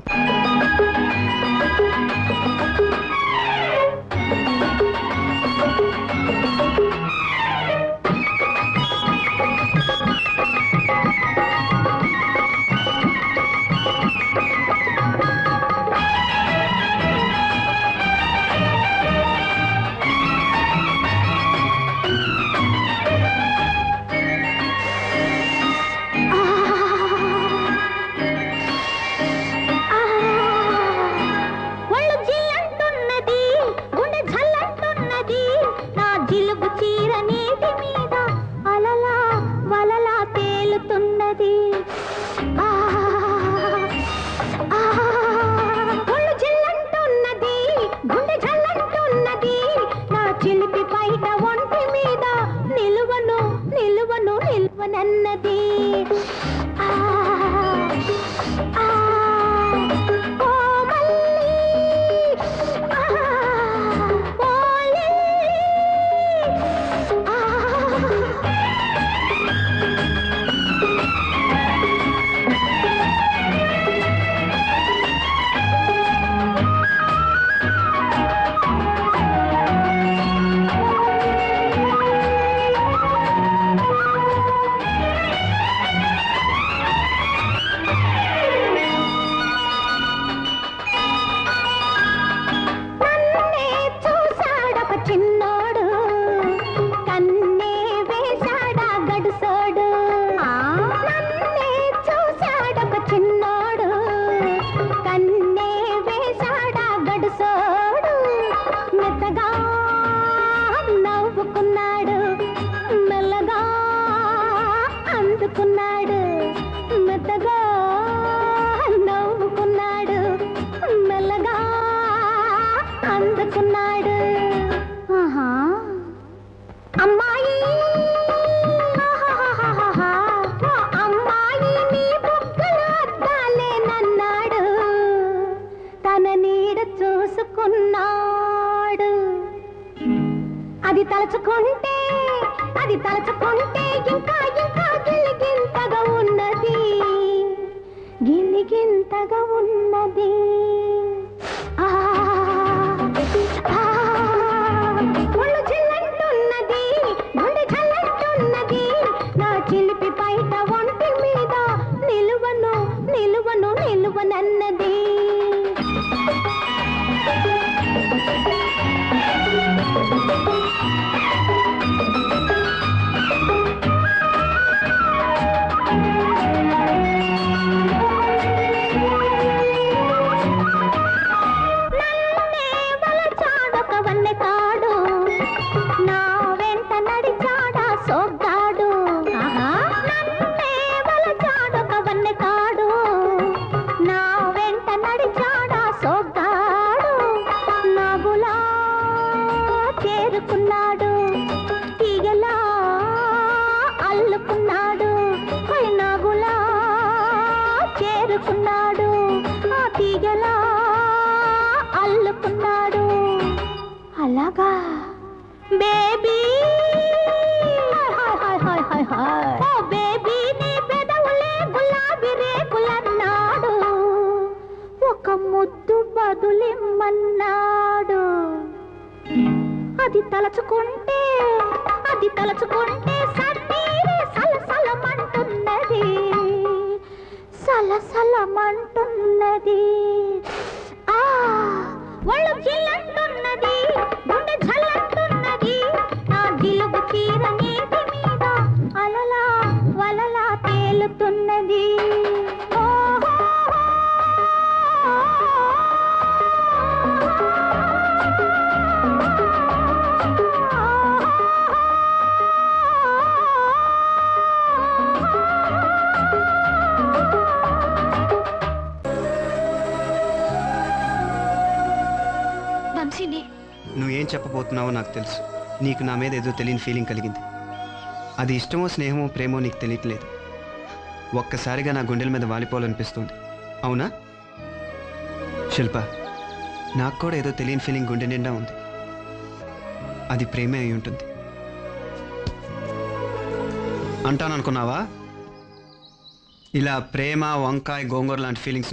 ఒళ్ళు అందుకున్నాడు అమ్మాయి. అమ్మాయి నీ బుగ్గలు తన నీడ చూసుకున్నాడు. అది తలుచుకుంటే అది తలుచుకుంటే ఇంకా ఇంకా గిలిగింతగా ఉన్నది. గిలిగింతగా ఉన్నది. అలాగా? Baby! Hi hi oh baby నీ పెదవులే గులాబీ రేకులన్నాడు. ఒక ముద్దు బదులిమ్మన్నాడు. అది తలచుకుంటే అది తలచుకుంటే సన్నీరే సలసలమంటున్నది. సలసలమంటున్నది. ఆ! ఒళ్ళు వంశీని నువ్వేం చెప్పబోతున్నావో నాకు తెలుసు. నీకు నా మీద ఏదో తెలియని ఫీలింగ్ కలిగింది. అది ఇష్టమో స్నేహమో ప్రేమో నీకు తెలియట్లేదు. ఒక్కసారిగా నా గుండెల మీద వాలిపోవాలనిపిస్తుంది. అవునా? శిల్ప నాకు కూడా ఏదో తెలియని ఫీలింగ్ గుండె నిండా ఉంది. అది ప్రేమే అయి ఉంటుంది. అంటాననుకున్నావా? ఇలా ప్రేమ వంకాయ గోంగూర లాంటి ఫీలింగ్స్